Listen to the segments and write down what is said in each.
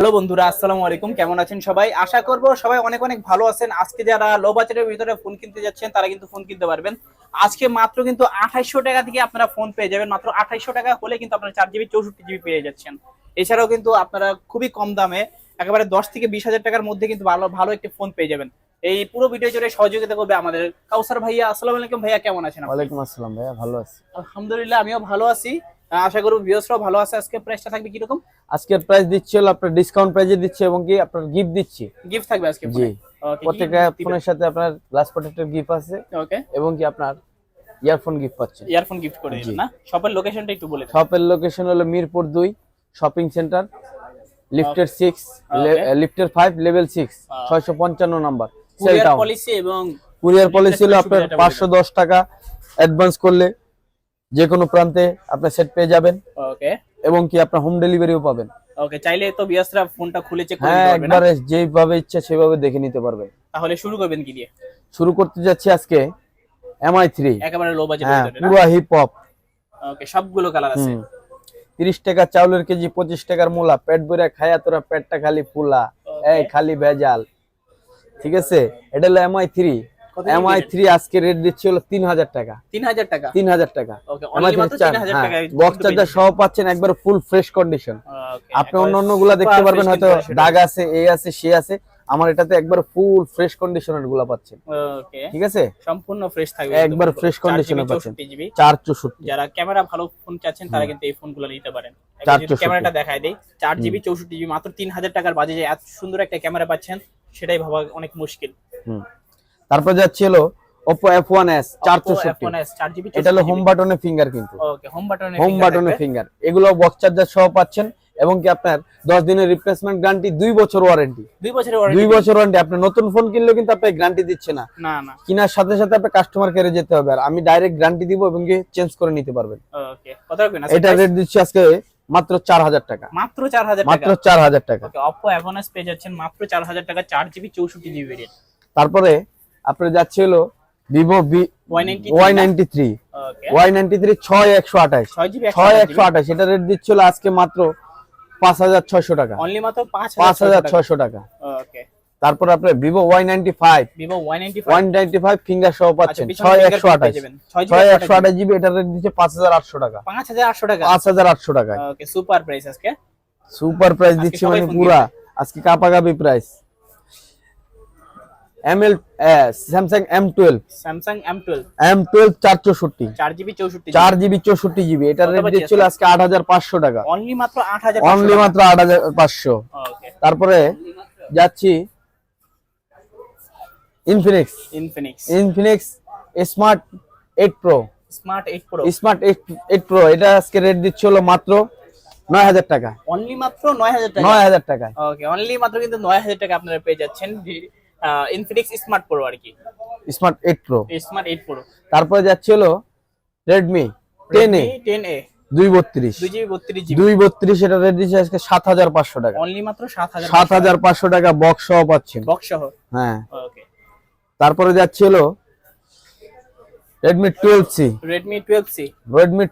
Hello বন্ধুরা আসসালামু আলাইকুম। কেমন আছেন সবাই? আশা করব সবাই অনেক অনেক ভালো আছেন। আজকে যারা লো বাজেটের ভিতরে ফোন কিনতে যাচ্ছেন তারা কিন্তু ফোন কিনতে পারবেন। আজকে মাত্র কিন্তু আঠাইশশো টাকা থেকে আপনারা ফোন পেয়ে যাবেন। মাত্র আঠাইশশো টাকা হলে কিন্তু আপনারা চার জিবি চৌষট্টি জিবি পেয়ে যাচ্ছেন। এছাড়াও কিন্তু আপনারা খুবই কম দামে একেবারে দশ থেকে বিশ হাজার টাকার মধ্যে কিন্তু ভালো ভালো একটি ফোন পেয়ে যাবেন। এই পুরো ভিডিও জুড়ে সহযোগিতা করবে আমাদের কাউসার ভাইয়া। আসসালামু আলাইকুম ভাইয়া কেমন আছেন? ওয়ালাইকুম আসসালাম ভাইয়া ভালো আছি। আলহামদুলিল্লাহ আমিও ভালো আছি। আশা করব ভিউয়ার্সরাও ভালো আছে। আজকে প্রাইসটা থাকবে কীরকম? আজকের প্রাইস দিচ্ছি হলো আপনার ডিসকাউন্ট প্রাইজে দিচ্ছি এবং কি আপনার গিফট দিচ্ছি। গিফট থাকবে আজকে জি। প্রত্যেকটা ফোনের সাথে আপনার গ্লাস প্রোটেক্টর গিফট আছে ওকে এবং কি আপনার ইয়ারফোন গিফট পাচ্ছেন। ইয়ারফোন গিফট করে দিবেন জি। না? শপের লোকেশনটা একটু বলে দেন। শপের লোকেশন হলো মিরপুর দুই শপিং সেন্টার লিফটের সিক্স Okay. লিফটের ফাইভ লেভেল সিক্স Ah. ছয়শো পঞ্চান্ন নাম্বার কুরিয়ার পলিসি এবং কুরিয়ার পলিসি হলো আপনার সুবিধাটা বলে পাঁচশো দশ টাকা অ্যাডভান্স করলে যে কোনো প্রান্তে আপনার সেট পেয়ে যাবেন। ওকে। এবং কি আপনার হোম ডেলিভারিও পাবেন। ওকে চাইলে তো বিয়াসরা ফোনটা খুলে চেক করে হ্যাঁ নিতে পারবে না? যেভাবে ইচ্ছা সেভাবে দেখে নিতে পারবেন। তাহলে শুরু করবেন কি দিয়ে? শুরু করতে যাচ্ছি আজকে এমআই থ্রি একেবারে লো বাজেটের হ্যাঁ পুরো হিপ হপ ওকে সবগুলো কালার আছে। তিরিশ টাকা চাউলের কেজি পঁচিশ টাকার মূলা। পেট ভরে খায়া তোরা পেটটা খালি ফুলা. এই খালি ভেজাল। ঠিক আছে? এটা হলো এমআই থ্রি কত এমআই? থ্রি আজকে রেট দিচ্ছি হলো তিন হাজার টাকা? তিন হাজার টাকা তিন হাজার টাকা বক্স চার্জার সহ পাচ্ছেন একবার ফুল ফ্রেশ কন্ডিশন আপনি অন্য অন্যগুলা দেখতে পারবেন হয়তো দাগ আছে এ আছে সে আছে। আমার এটাতে একবার ফুল ফ্রেশ কন্ডিশনেরগুলা পাচ্ছেন। ঠিক আছে? সম্পূর্ণ ফ্রেশ থাকবে একবার একদম fresh পুরো। condition এ 4GB, পাচ্ছেন। 64GB চার চৌষট্টি। যারা ক্যামেরা ভালো ফোন চাচ্ছেন তারা কিন্তু এই ফোনগুলো নিতে পারেন। ক্যামেরাটা দেখায় দেই চার জিবি চৌষট্টি জিবি মাত্র তিন হাজার টাকার বাজেটে এত সুন্দর একটা ক্যামেরা পাচ্ছেন সেটাই ভাবা অনেক মুশকিল। হুম। তারপর যাচ্ছে হলো Oppo F1s চার চৌষট্টি চার জিবি এটা হলো হোম বাটনে ফিঙ্গার কিন্তু। ওকে হোম বাটনে হোম বাটনে ফিঙ্গার এগুলো বক্স চার্জার সহ পাচ্ছেন এবং কি আপনার দশ দিনের রিপ্লেসমেন্ট গ্যারান্টি দুই বছর ওয়ারেন্টি দুই বছরের দুই ওয়ারেন্টি বছর ওয়ারেন্টি আপনি নতুন ফোন কিনলেও কিন্তু আপনার গ্যারান্টি দিচ্ছে না। না না। কেনার সাথে সাথে আপনার কাস্টমার কেয়ারে যেতে হবে। আর আমি ডাইরেক্ট গ্যারান্টি দিব এবং কি চেঞ্জ করে নিতে পারবেন। ওকে কত রাখবেন? এটা রেট দিচ্ছি আজকে মাত্র চার হাজার টাকা। মাত্র চার হাজার টাকা? মাত্র চার হাজার টাকা। ওকে অপো এফএনএস পেয়ে যাচ্ছেন মাত্র চার হাজার টাকা চার জিবি চৌষট্টি জিবি ভেরিয়েন্ট তারপরে আপনার যাচ্ছে হলো Vivo B Y ninety three Y ninety three ছয় একশো আঠাশ। ছয় একশো আঠাশ এটা রেট দিচ্ছিল আজকে মাত্র পাঁচ হাজার ছয়শো টাকা। পাঁচ হাজার ছয়শো টাকা। তারপর আপনার Vivo Y ninety five Y ninety five finger সহ পাচ্ছেন। আচ্ছা, ছয় একশো আঠাশ। ছয় একশো আঠাশ জিবি এটা রেট দিচ্ছে পাঁচ হাজার আটশো টাকা। পাঁচ হাজার আটশো টাকা? পাঁচ হাজার আটশো টাকা সুপার প্রাইস আজকে। সুপার প্রাইস দিচ্ছি মানে পুরা। আজকে কাপাকাপি price M L Samsung M twelve Samsung M twelve M twelve চার চৌষট্টি চার জিবি চৌষট্টি চার জিবি। চৌষট্টি জিবি। এটা রেট দিচ্ছিল আজকে আট হাজার পাঁচশো টাকা। অনলি মাত্র আট হাজার অনলি মাত্র আট হাজার পাঁচশো। তারপরে যাচ্ছি Infinix Infinix Infinix smart eight pro smart eight pro smart eight pro এটা আজকে রেট দিচ্ছে হলো মাত্র নয় হাজার টাকা। অনলি মাত্র নয় হাজার টাকা। নয় হাজার টাকায়। ওকে অনলি মাত্র কিন্তু নয় হাজার টাকা আপনারা পেয়ে যাচ্ছেন। ইনফিনিক্স স্মার্ট প্রো আর কি। স্মার্ট 8 প্রো স্মার্ট 8 প্রো তারপরে যাচ্ছে হলো Redmi ten A ten A দুই বত্রিশ। দুই বত্রিশ দুই বত্রিশ এটা রেট দিচ্ছে আজকে সাত হাজার পাঁচশো টাকা। অনলি মাত্র সাত হাজার সাত হাজার পাঁচশো টাকা বক্স সহ পাচ্ছেন। বক্স সহ? হ্যাঁ। ওকে তারপরে যাচ্ছে হলো Redmi twelve C Redmi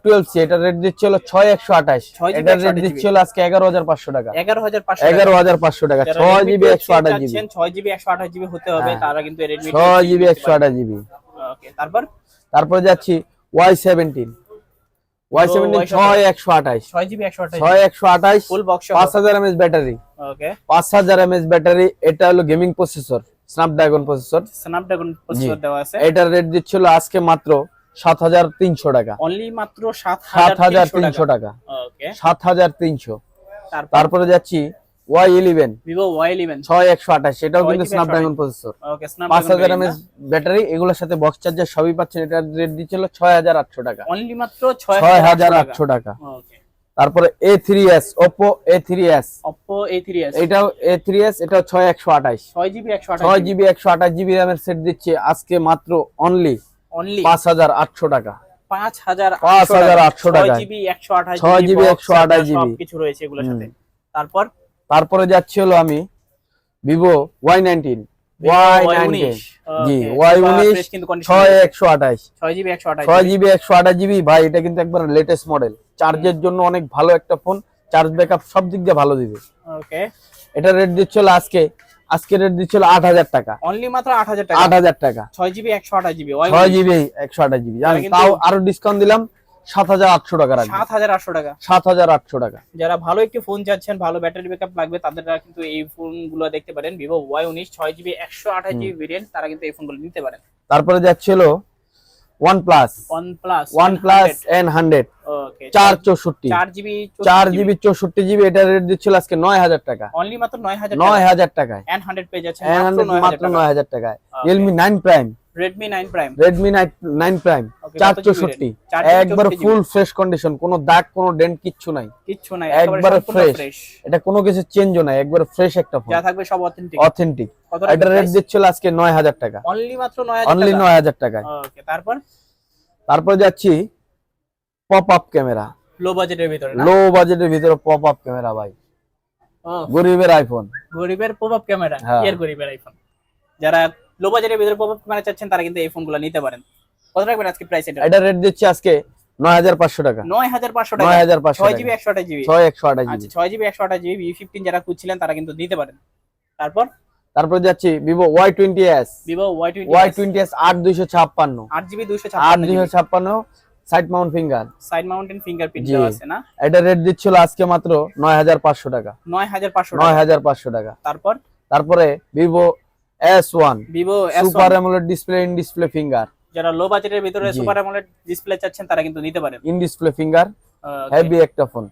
twelve C এটা রেট দিচ্ছে হলো ছয় একশো আঠাশ। এটা রেট 128 দিচ্ছে হলো আজকে এগারো হাজার পাঁচশো টাকা। এগারো হাজার পাঁচশো এগারো হাজার পাঁচশো টাকা ছয় জিবি একশো আঠাশ জিবি ছয় জিবি একশো আঠাশ জিবি হতে হবে হ্যাঁ। তারা কিন্তু জিবি একশো আঠাশ জিবি ওকে তারপর? তারপরে যাচ্ছি Y seventeen Y seventeen Y17 ছয় একশো আঠাশ। ছয় জিবি একশো আঠাশ। ছয় একশো আঠাশ ফুল বক্স পাঁচ হাজার এমএস ব্যাটারি। ওকে পাঁচ হাজার এমএস ব্যাটারি এটা হলো gaming processor Snapdragon processor Snapdragon processor দেওয়া আছে। এটার রেট দিচ্ছিল আজকে মাত্র সাত হাজার তিনশো টাকা। অনলি মাত্র সাত সাত হাজার তিনশো তিনশো টাকা। ওকে সাত হাজার তিনশো। তারপর? তারপরে যাচ্ছি Y eleven Vivo Y eleven ছয় একশো আঠাশ। এটাও কিন্তু স্ন্যাপড্রাগন প্রসেসর ওকে পাঁচ হাজার এমএস ব্যাটারি এগুলোর সাথে বক্স চার্জার সবই পাচ্ছেন। এটার রেট দিচ্ছিল ছয় হাজার আটশো টাকা। অনলি মাত্র ছয় ছয় হাজার আটশো টাকা। ওকে তারপরে A three S Oppo A three S Oppo A3s এটাও এ থ্রি এস এটাও ছয় একশো আঠাশ। ছয় জিবি একশো আঠাশ ছয় জিবি। একশো আঠাশ জিবি র্যামের সেট দিচ্ছে আজকে মাত্র অনলি অনলি পাঁচ হাজার আটশো টাকা। পাঁচ হাজার পাঁচ হাজার আটশো টাকায়। জিবি একশো আঠাশ ছয় GB, 128 GB কিছু রয়েছে এগুলোর সাথে। তারপর? তারপরে যাচ্ছে হলো আমি Vivo Y nineteen Y G Y ছয় একশো আঠাশ। ছয় জিবি একশো আঠাশ ছয় জিবি। একশো আঠাশ জিবি। ভাই এটা কিন্তু একবার লেটেস্ট মডেল চার্জের জন্য অনেক ভালো একটা ফোন চার্জ ব্যাকআপ সব দিক দিয়ে ভালো দিবে। ওকে এটা রেট দিচ্ছিল আজকে আজকে রেট দিচ্ছিল আট হাজার টাকা। অনলি মাত্র আট হাজার টাকা? আট হাজার টাকা। ছয় জিবি একশো আঠাশ জিবি ছয় জিবি একশো আঠাশ জিবি জানেন কিন্তু- তাও আরও ডিসকাউন্ট দিলাম সাত হাজার আটশো টাকা রাখবে। সাত হাজার আটশো টাকা। সাত হাজার আটশো টাকা। যারা ভালো একটি ফোন চাচ্ছেন ভালো ব্যাটারি ব্যাকআপ লাগবে তাদেররা কিন্তু এই ফোনগুলো দেখতে পারেন। ভিভো ওয়াই উনিশ ছয় জিবি একশো আঠাশ জিবি ভেরিয়েন্ট তারা কিন্তু এই ফোনগুলো নিতে পারেন। তারপরে যাচ্ছিল one plus one plus one plus hundred okay চার চৌষট্টি। চার জিবি চার জিবি চৌষট্টি জিবি এটা রেট দিচ্ছিল আজকে নয় হাজার টাকা। অনলি মাত্র নয় হাজার নয় হাজার টাকায়। এন হান্ড্রেড পেয়ে যাচ্ছে মাত্র হান্ড্রেড নয় মাত্র হাজার নয় হাজার টাকায়। Okay. রিয়েলমি নাইন চার কত GB চৌষট্টি variant? চার GB একবার ফুল ফ্রেশ কন্ডিশন কোনো দাগ কোনো ডেন্ট কিচ্ছু নাই। কিচ্ছু নাই একবারে ফ্রেশ এটা কোনো কিছু চেঞ্জও নাই একবার ফ্রেশ একটা ফোন যা থাকবে সব অথেন্টিক অথেন্টিক এটা রেট দিচ্ছিল আজকে নয় হাজার টাকা। অনলি মাত্র নয় অনলি হাজার নয় হাজার টাকায়। ওকে তারপর? তারপর যাচ্ছি পপ আপ ক্যামেরা লো বাজেটের ভিতরে লো বাজেটের ভিতরে পপ আপ ক্যামেরা ভাই গরিবের আইফোন গরিবের পপআপ ক্যামেরা হ্যাঁ। এর গরিবের আইফোন যারা লো বাজেটের ভিতরে পপআপ ক্যামেরা চাচ্ছেন তারা কিন্তু এই ফোনগুলো নিতে পারেন। কত রাখবেন আজকে প্রাইস এটা? এটা রেট দিচ্ছি আজকে নয় হাজার পাঁচশো টাকা। নয় হাজার পাঁচশো টাকা? নয় হাজার পাঁচশো ছয় টাকা। জিবি একশো আঠাশ জিবি ছয় একশো আঠাশ আচ্ছা জিবি ছয় জিবি একশো আঠাশ জিবি বি ফিফটিন যারা খুঁজছিলেন তারা কিন্তু নিতে পারেন। তারপর? তারপর যাচ্ছি Vivo Y twenty S Vivo Y twenty Y twenty S আট দুইশো ছাপ্পান্ন। আট জিবি দুশো আট দুইশো ছাপ্পান্ন side mount finger side mountain fingerprint জি। দেওয়া আছে না? এটা রেট দিচ্ছিল আজকে মাত্র নয় হাজার পাঁচশো টাকা। নয় হাজার পাঁচশো নয় টাকা হাজার পাঁচশো টাকা। তারপর? তারপরে Vivo S one Vivo super AMOLED display in display finger যারা লো বাজেটের ভিতরে সুপার অ্যামোলেড ডিসপ্লে চাচ্ছেন তারা কিন্তু নিতে পারেন। In display finger. হেভি একটা ফোন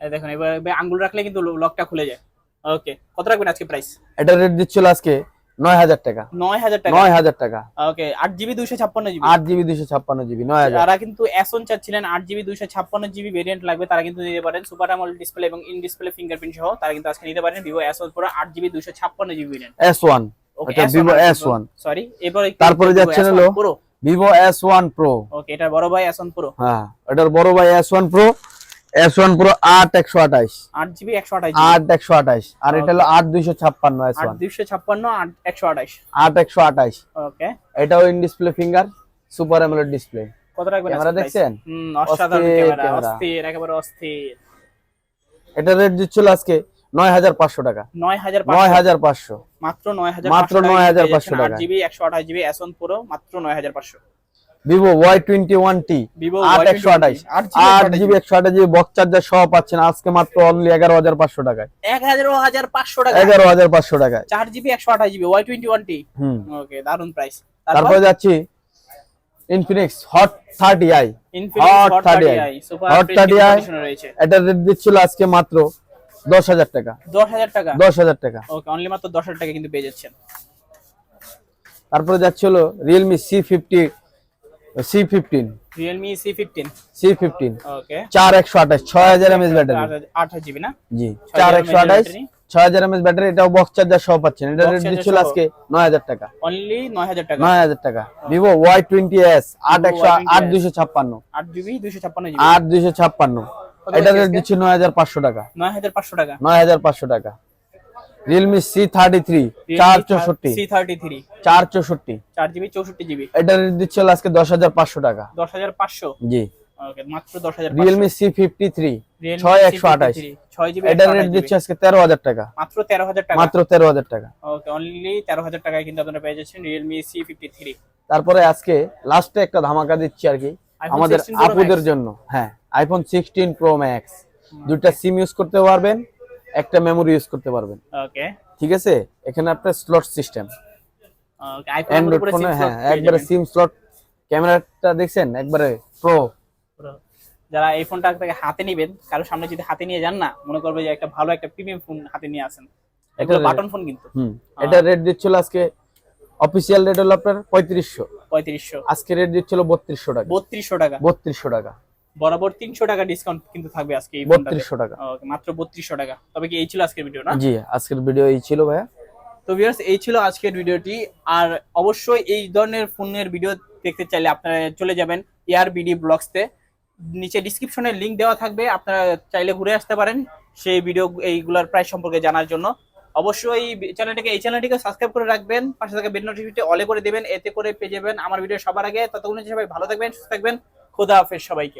এই দেখুন এবার আঙ্গুল রাখলে কিন্তু লকটা খুলে যায়। ওকে কত রাখবেন আজকে প্রাইস এটা রেট দিচ্ছিল আজকে নয় হাজার টাকা। নয় হাজার টাকা। নয় হাজার টাকা। ওকে আট জিবি দুইশো ছাপ্পান্ন জিবি। আট জিবি দুইশো ছাপ্পান্ন জিবি নয় হাজার। যারা কিন্তু এসন চাচ্ছিলেন আট জিবি দুইশো ছাপ্পান্ন জিবি ভেরিয়েন্ট লাগবে তারা কিন্তু নিতে পারেন। সুপার আমল ডিসপ্লে এবং ইন ডিসপ্লে ফিঙ্গারপ্রিন্ট সহ তারা কিন্তু আজকে নিতে পারেন। ভিভো এসন পুরো আট জিবি দুইশো ছাপ্পান্ন জিবি ভেরিয়েন্ট এস ওয়ান এটা ভিভো এস ওয়ান সরি এবারে তারপরে যাচ্ছেন হলো এস ওয়ান প্রো ওকে এটা বড় ভাই এসন পুরো হ্যাঁ এটার বড় ভাই S one pro S one pro আট একশো আঠাইশ। আট জিবি একশো আঠাশ আট একশো আঠাইশ। আর এটা হলো আট দুইশো ছাপ্পান্ন এস আট ওয়ান দুইশো ছাপ্পান্ন আট একশো আঠাশ আট একশো আঠাইশ। ওকে এটাও in display finger super AMOLED display কত রাখবেন ক্যামেরা দেখছেন? হুম অসাধারণ ক্যামেরা। অস্থির একেবারে অস্থির। এটা রেট দিচ্ছিল আজকে নয় হাজার পাঁচশো টাকা। নয় হাজার নয় হাজার পাঁচশো। মাত্র নয় হাজার মাত্র 9,500 টাকা। জিবি একশো আঠাশ জিবি এসন পুরো মাত্র নয় হাজার পাঁচশো। Vivo Y twenty one T আট একশো আঠাইশ আট জিবি একশো আঠাশ জিবি বক্স চার্জার সহ পাচ্ছেন আজকে মাত্র অনলি এগারো হাজার পাঁচশো টাকায়। এক হাজার হাজার পাঁচশো টাকা এগারো হাজার পাঁচশো টাকায়। চার জিবি একশো আঠাশ GB Y twenty one T. Hmm. Okay দারুণ প্রাইস তারপরে? যাচ্ছি Infinix hot thirty I Hot hot 30i thirty I 30i এটা রেট দিচ্ছিল আজকে মাত্র দশ হাজার টাকা। দশ হাজার টাকা? দশ হাজার টাকা। ওকে অনলি মাত্র দশ হাজার টাকা কিন্তু পেয়ে যাচ্ছেন। তারপরে যাচ্ছে হলো realme C fifty C fifteen realme C fifteen C fifteen okay চার একশো আঠাশ ছয় হাজার এমএস ব্যাটারি। আঠাশ জিবি না? জি চার একশো আঠাশ। ছয় হাজার এমএস ব্যাটারি এটাও বক্স চার্জার সহ পাচ্ছেন। এটা রেট দিচ্ছিল আজকে নয় হাজার টাকা। অনলি নয় হাজার টাকা? নয় হাজার টাকা। ভিভো ওয়াই টোয়েন্টি এস আট একশো আট দুইশো ছাপ্পান্ন। আট জিবি দুইশো ছাপ্পান্ন আট দুইশো ছাপ্পান্ন। এটা রেট দিচ্ছি নয় হাজার পাঁচশো টাকা। নয় হাজার পাঁচশো টাকা? নয় হাজার পাঁচশো টাকা। রিয়েলমি সি থার্টি থ্রি চার চৌষট্টি সি থার্টি থ্রি চার চৌষট্টি। চার জিবি চৌষট্টি জিবি। এটা রেট দিচ্ছিল আজকে দশ হাজার পাঁচশো টাকা। দশ হাজার পাঁচশো? জি। ওকে মাত্র দশ হাজার রিয়েলমি সি ফিফটি থ্রি ছয় একশো আঠাশ। রেট দিচ্ছে আজকে তেরো হাজার টাকা। মাত্র তেরো হাজার টাকা? মাত্র তেরো হাজার টাকা। ওকে অনলি তেরো হাজার টাকায় কিন্তু আপনারা পেয়ে যাচ্ছেন রিয়েলমি সি ফিফটি থ্রি তারপরে আজকে লাস্টে একটা ধামাকা দিচ্ছি আর কি। আমাদের আপুদের জন্য হ্যাঁ আইফোন সিক্সটিন প্রো ম্যাক্স দুইটা সিম ইউজ করতে পারবেন একটা মেমোরি ইউজ করতে পারবেন। ওকে ঠিক আছে? এখানে আপনার স্লট সিস্টেম অ্যান্ড্রয়েড ফোনে হ্যাঁ একবারে সিম স্লট ক্যামেরাটা দেখছেন? একবারে প্রো যারা এই ফোনটা থেকে হাতে নেবেন কারও সামনে যদি হাতে নিয়ে যান না মনে করবে যে একটা ভালো একটা প্রিমিয়াম ফোন হাতে নিয়ে আসেন। এটা- বাটন ফোন কিন্তু। হুম এটা রেট দিচ্ছিল আজকে অফিসিয়াল রেট হলো আপনার পঁয়ত্রিশশো। পঁয়ত্রিশশো। আজকে রেট দিচ্ছিল বত্রিশশো টাকা। বত্রিশশো টাকা। বত্রিশশো টাকা। বরাবর তিনশো টাকা ডিসকাউন্ট কিন্তু থাকবে আজকে এই বত্রিশশো টাকা। মাত্র বত্রিশশো টাকা। তবে কি এই ছিল আজকের ভিডিও না? জি আজকের ভিডিও এই ছিল ভাইয়া। তো ভিউয়ার্স এই ছিল আজকের ভিডিওটি আর অবশ্যই এই ধরনের ফোনের ভিডিও দেখতে চাইলে আপনারা চলে যাবেন এয়ার বিডি ব্লগসতে নিচে ডিসক্রিপশনে লিংক দেওয়া থাকবে। আপনারা চাইলে ঘুরে আসতে পারেন সেই ভিডিও এইগুলোর প্রাইস সম্পর্কে জানার জন্য। অবশ্যই চ্যানেলটিকে এই চ্যানেলটিকে সাবস্ক্রাইব করে রাখবেন, পাশে থাকা বেল নোটিফিকেশনটি অলে করে দেবেন, এতে করে পেয়ে যাবেন আমার ভিডিও সবার আগে। ততক্ষণ সবাই ভালো থাকবেন, সুস্থ থাকবেন। খোদা হাফেজ সবাইকে।